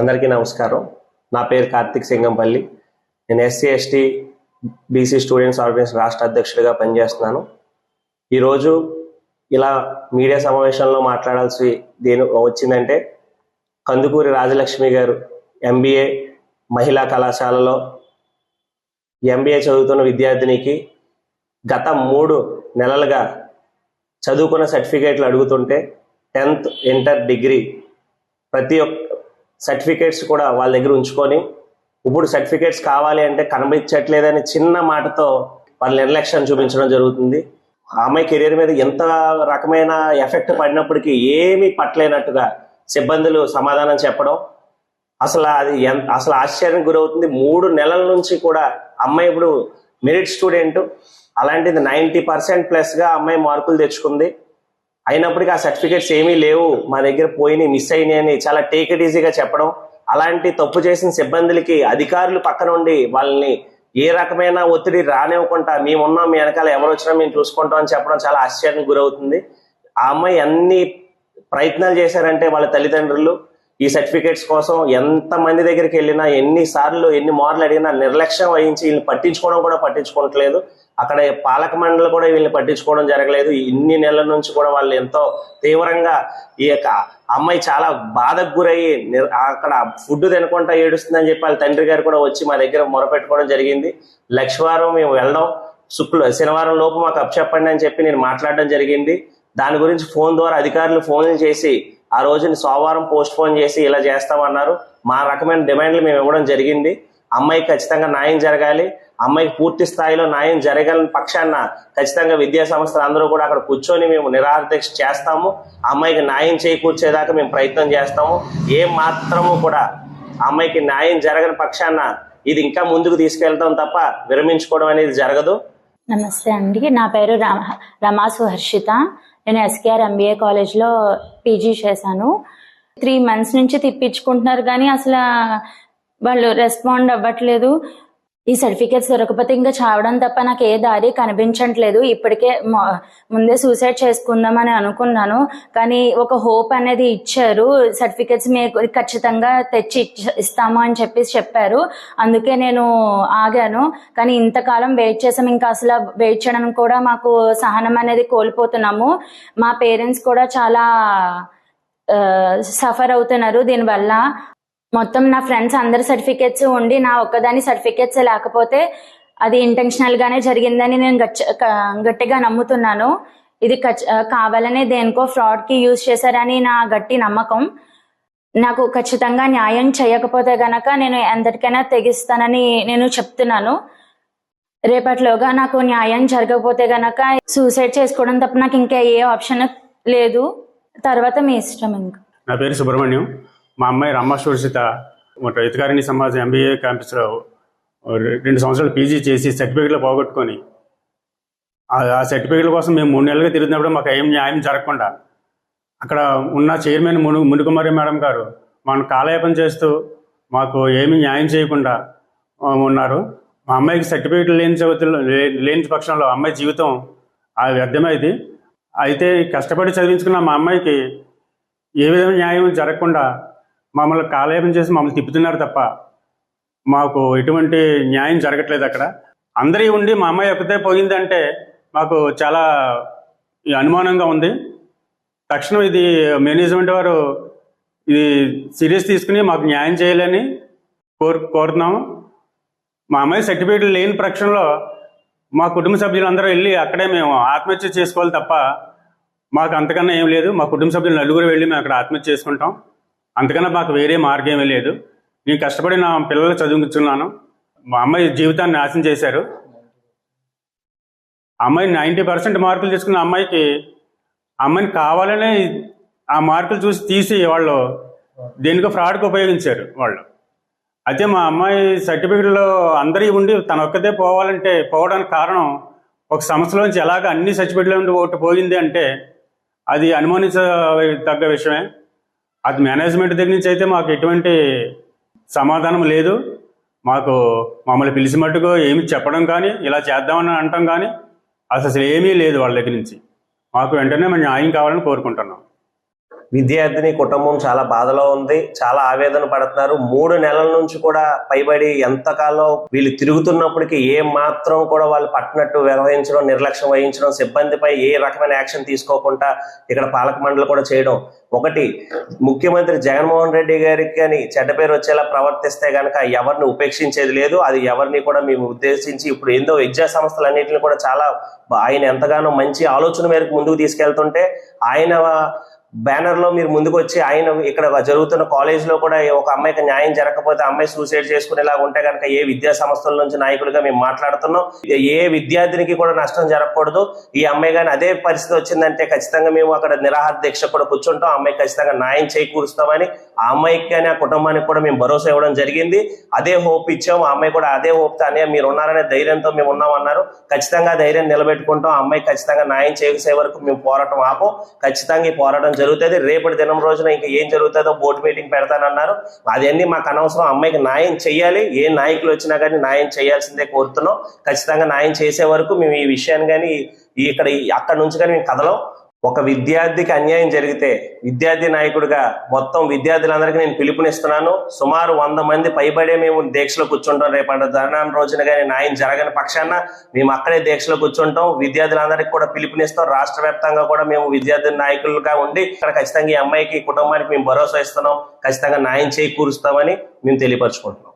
అందరికీ నమస్కారం. నా పేరు కార్తిక్ సింగంపల్లి. నేను SC ST BC students organisation రాష్ట్ర అధ్యక్షుడిగా పనిచేస్తున్నాను. ఈరోజు ఇలా మీడియా సమావేశంలో మాట్లాడాల్సి దేని వచ్చిందంటే కందుకూరి రాజలక్ష్మి గారు ఎంబీఏ మహిళా కళాశాలలో ఎంబీఏ చదువుతున్న విద్యార్థినికి గత మూడు నెలలుగా చదువుకున్న సర్టిఫికేట్లు అడుగుతుంటే టెన్త్ ఇంటర్ డిగ్రీ ప్రతి ఒక్క సర్టిఫికేట్స్ కూడా వాళ్ళ దగ్గర ఉంచుకొని ఇప్పుడు సర్టిఫికేట్స్ కావాలి అంటే కనిపించట్లేదని చిన్న మాటతో వాళ్ళ నిర్లక్ష్యం చూపించడం జరుగుతుంది. ఆ అమ్మాయి కెరీర్ మీద ఎంత రకమైన ఎఫెక్ట్ పడినప్పటికీ ఏమీ పట్టలేనట్టుగా సిబ్బందులు సమాధానం చెప్పడం అసలు అది ఎంత అసలు ఆశ్చర్యం గురవుతుంది. మూడు నెలల నుంచి కూడా అమ్మాయి ఇప్పుడు మెరిట్ స్టూడెంట్ అలాంటిది నైంటీ పర్సెంట్ ప్లస్గా అమ్మాయి మార్కులు తెచ్చుకుంది. అయినప్పటికీ ఆ సర్టిఫికేట్స్ ఏమీ లేవు మా దగ్గర పోయినాయి మిస్ అయినాయి అని చాలా టేక్ ఇట్ ఈజీగా చెప్పడం. అలాంటి తప్పు చేసిన సిబ్బందులకి అధికారులు పక్కన ఉండి వాళ్ళని ఏ రకమైన ఒత్తిడి రానివ్వకుండా మేము ఉన్నాం మీ వెనకాల ఎవరు వచ్చినా మేము చూసుకుంటాం అని చెప్పడం చాలా ఆశ్చర్యానికి గురవుతుంది. ఆ అమ్మాయి అన్ని ప్రయత్నాలు చేశారంటే వాళ్ళ తల్లిదండ్రులు ఈ సర్టిఫికేట్స్ కోసం ఎంత మంది దగ్గరికి వెళ్ళినా ఎన్ని సార్లు ఎన్ని మార్లు అడిగినా నిర్లక్ష్యం వహించి వీళ్ళు పట్టించుకోవడం కూడా పట్టించుకోవట్లేదు. అక్కడ పాలక మండలి కూడా వీళ్ళని పట్టించుకోవడం జరగలేదు. ఇన్ని నెలల నుంచి కూడా వాళ్ళు ఎంతో తీవ్రంగా ఈ యొక్క అమ్మాయి చాలా బాధకు గురయ్యి అక్కడ ఫుడ్ తినకుండా ఏడుస్తుందని చెప్పి వాళ్ళ తండ్రి గారు కూడా వచ్చి మా దగ్గర మొరపెట్టుకోవడం జరిగింది. లక్షవారం మేము వెళ్ళడం. శుక్ల శనివారం లోపు మాకు అప్పచెప్పండి అని చెప్పి నేను మాట్లాడడం జరిగింది. దాని గురించి ఫోన్ ద్వారా అధికారులు ఫోన్లు చేసి ఆ రోజుని సోమవారం పోస్ట్ పోన్ చేసి ఇలా చేస్తామన్నారు. మా రకమైన డిమాండ్లు మేము ఇవ్వడం జరిగింది. అమ్మాయికి ఖచ్చితంగా న్యాయం జరగాలి. అమ్మాయికి పూర్తి స్థాయిలో న్యాయం జరగని పక్షాన ఖచ్చితంగా విద్యా సంస్థలు అందరూ కూడా అక్కడ కూర్చొని మేము నిరాదీక్ష చేస్తాము. అమ్మాయికి న్యాయం చేకూర్చేదాకా మేము ప్రయత్నం చేస్తాము. ఏ మాత్రము కూడా అమ్మాయికి న్యాయం జరగని పక్షాన ఇది ఇంకా ముందుకు తీసుకెళ్తాం తప్ప విరమించుకోవడం అనేది జరగదు. నమస్తే అండి. నా పేరు రమాసు హర్షిత నేను ఎస్కేఆర్ ఎంబీఏ కాలేజ్లో పీజీ చేశాను. త్రీ మంత్స్ నుంచి తిప్పించుకుంటున్నారు కానీ అసలు వాళ్ళు రెస్పాండ్ అవ్వట్లేదు. ఈ సర్టిఫికేట్స్ దొరకకపోతే ఇంకా చావడం తప్ప నాకు ఏ దారి కనిపించట్లేదు. ఇప్పటికే ముందే సూసైడ్ చేసుకుందామని అనుకున్నాను. కానీ ఒక హోప్ అనేది ఇచ్చారు. సర్టిఫికేట్స్ మీకు ఖచ్చితంగా తెచ్చి ఇస్తాము అని చెప్పేసి చెప్పారు. అందుకే నేను ఆగాను. కానీ ఇంతకాలం వెయిట్ చేసాం. ఇంకా అసలు వెయిట్ చేయడం కూడా మాకు సహనం అనేది కోల్పోతున్నాము. మా పేరెంట్స్ కూడా చాలా సఫర్ అవుతున్నారు దీనివల్ల. మొత్తం నా ఫ్రెండ్స్ అందరి సర్టిఫికేట్స్ ఉండి నా ఒక్కదాని సర్టిఫికేట్స్ లేకపోతే అది ఇంటెన్షనల్ గానే జరిగిందని నేను గట్టిగా నమ్ముతున్నాను. ఇది కావాలనే దేనికో ఫ్రాడ్కి యూజ్ చేశారని నా గట్టి నమ్మకం. నాకు ఖచ్చితంగా న్యాయం చేయకపోతే గనక నేను ఎంతటికైనా తెగిస్తానని నేను చెప్తున్నాను. రేపటిలోగా నాకు న్యాయం జరగకపోతే గనక సూసైడ్ చేసుకోవడం తప్ప నాకు ఇంకా ఏ ఆప్షన్ లేదు. తర్వాత మీ ఇష్టం ఇంకా. నా పేరు సుబ్రహ్మణ్యం. మా అమ్మాయి రమ్మ సురక్షిత రైతుకారిణి సమాజం ఎంబీఏ క్యాంపస్లో రెండు సంవత్సరాలు పీజీ చేసి సర్టిఫికెట్లు పోగొట్టుకొని ఆ- సర్టిఫికెట్ల కోసం మేము మూడు నెలలుగా తిరుగుతున్నప్పుడు మాకు ఏం న్యాయం జరగకుండా అక్కడ ఉన్న చైర్మన్ మును మునుకుమారి మేడం గారు మనం కాలయాపన చేస్తూ మాకు ఏమి న్యాయం చేయకుండా ఉన్నారు. మా అమ్మాయికి సర్టిఫికెట్లు లేని చదువుతుల్లో లే- లేని పక్షంలో అమ్మాయి జీవితం అది వ్యర్థమైంది అయితే కష్టపడి చదివించుకున్న మా అమ్మాయికి ఏ విధమైన న్యాయం జరగకుండా మమ్మల్ని కాలేపం చేసి మమ్మల్ని తిప్పుతున్నారు తప్ప మాకు ఎటువంటి న్యాయం జరగట్లేదు అక్కడ. అందరి ఉండి మా అమ్మాయి ఒక్కతే పోయిందంటే మాకు చాలా అనుమానంగా ఉంది. తక్షణం ఇది మేనేజ్మెంట్ వారు ఇది సీరియస్ తీసుకుని మాకు న్యాయం చేయాలని కోరు కోరుతున్నాము. మా అమ్మాయి సర్టిఫికేట్ లేని పక్షంలో మా కుటుంబ సభ్యులందరూ వెళ్ళి అక్కడే మేము ఆత్మహత్య చేసుకోవాలి తప్ప మాకు అంతకన్నా ఏం లేదు. మా కుటుంబ సభ్యులు నలుగురు వెళ్ళి మేము అక్కడ ఆత్మహత్య చేసుకుంటాం. అంతకన్నా మాకు వేరే మార్గం ఏమీ లేదు. నేను కష్టపడి నా పిల్లలు చదువుకున్నాను మా అమ్మాయి జీవితాన్ని నాశనం చేశారు. అమ్మాయి నైంటీ పర్సెంట్ మార్కులు తీసుకున్న అమ్మాయికి ఆ అమ్మాయిని కావాలనే ఆ మార్కులు చూసి తీసి వాళ్ళు దేనికో ఫ్రాడ్కి ఉపయోగించారు వాళ్ళు. అయితే మా అమ్మాయి సర్టిఫికెట్లో అందరి ఉండి తన ఒక్కదే పోవాలంటే పోవడానికి కారణం ఒక సంవత్సరంలోంచి ఎలాగ అన్ని సర్టిఫికెట్లో ఉండి ఒకటి పోయింది అంటే అది అనుమానించదగ్గ విషయమే. అది మేనేజ్మెంట్ దగ్గర నుంచి అయితే మాకు ఎటువంటి సమాధానం లేదు. మాకు మమ్మల్ని పిలిచి మట్టుకు ఏమి చెప్పడం కానీ ఇలా చేద్దామని అనటం కానీ అసలు ఏమీ లేదు వాళ్ళ దగ్గర నుంచి. మాకు వెంటనే మన న్యాయం కావాలని కోరుకుంటున్నాం. విద్యార్థిని కుటుంబం చాలా బాధలో ఉంది చాలా ఆవేదన పడుతున్నారు. మూడు నెలల నుంచి కూడా పైబడి ఎంతకాలం వీళ్ళు తిరుగుతున్నప్పటికీ ఏ మాత్రం కూడా వాళ్ళు పట్టినట్టు వ్యవహరించడం నిర్లక్ష్యం వహించడం సిబ్బందిపై ఏ రకమైన యాక్షన్ తీసుకోకుండా ఇక్కడ పాలక మండలి కూడా చేయడం. ఒకటి ముఖ్యమంత్రి జగన్మోహన్ రెడ్డి గారికి కానీ చెడ్డ పేరు వచ్చేలా ప్రవర్తిస్తే కనుక ఎవరిని ఉపేక్షించేది లేదు. అది ఎవరిని కూడా మేము ఉద్దేశించి ఇప్పుడు ఏందో విద్యా సంస్థలన్నింటిని కూడా చాలా ఆయన ఎంతగానో మంచి ఆలోచన మేరకు ముందుకు తీసుకెళ్తుంటే ఆయన బ్యానర్లో మీరు ముందుకు వచ్చి ఆయన ఇక్కడ జరుగుతున్న కాలేజ్లో కూడా ఒక అమ్మాయికి న్యాయం జరగకపోతే అమ్మాయి సూసైడ్ చేసుకునేలా ఉంటే కనుక ఏ విద్యా సంస్థల నుంచి నాయకులుగా మేము మాట్లాడుతున్నాం. ఏ విద్యార్థినికి కూడా నష్టం జరగకూడదు. ఈ అమ్మాయి కానీ అదే పరిస్థితి వచ్చిందంటే ఖచ్చితంగా మేము అక్కడ నిరాహార దీక్ష కూడా కూర్చుంటాం. అమ్మాయి ఖచ్చితంగా న్యాయం చేకూరుస్తామని ఆ అమ్మాయికి కానీ ఆ కుటుంబానికి కూడా మేము భరోసా ఇవ్వడం జరిగింది. అదే హోప్ ఇచ్చాము. ఆ అమ్మాయి కూడా అదే హోప్తో అనే మీరు ఉన్నారనే ధైర్యంతో మేము ఉన్నాం అన్నారు ఖచ్చితంగా ధైర్యం నిలబెట్టుకుంటాం. ఆ అమ్మాయి ఖచ్చితంగా న్యాయం చేసే వరకు మేము పోరాటం ఆపం. ఖచ్చితంగా ఈ పోరాటం జరుగుతుంది. రేపటి దినం రోజున ఇంకా ఏం జరుగుతుందో బోర్డు మీటింగ్ పెడతానన్నారు. అదన్నీ మాకు అనవసరం. అమ్మాయికి న్యాయం చేయాలి. ఏ నాయకులు వచ్చినా కానీ న్యాయం చేయాల్సిందే కోరుతున్నాం. ఖచ్చితంగా న్యాయం చేసే వరకు మేము ఈ విషయాన్ని కానీ ఇక్కడ అక్కడ నుంచి కానీ మేము కదలం. ఒక విద్యార్థికి అన్యాయం జరిగితే విద్యార్థి నాయకుడిగా మొత్తం విద్యార్థులందరికీ నేను పిలుపునిస్తున్నాను. సుమారు వంద మంది పైబడే మేము దీక్షలో కూర్చుంటాం. రేపటి ధర్నాన్ని రోజున కానీ న్యాయం జరగని పక్షాన మేము అక్కడే దీక్షలో కూర్చుంటాం. విద్యార్థులందరికీ కూడా పిలుపునిస్తాం. రాష్ట్ర వ్యాప్తంగా కూడా మేము విద్యార్థి నాయకులుగా ఉండి ఇక్కడ ఖచ్చితంగా ఈ అమ్మాయికి కుటుంబానికి మేము భరోసా ఇస్తున్నాం. ఖచ్చితంగా న్యాయం చేకూరుస్తామని మేము తెలియపరచుకుంటున్నాం.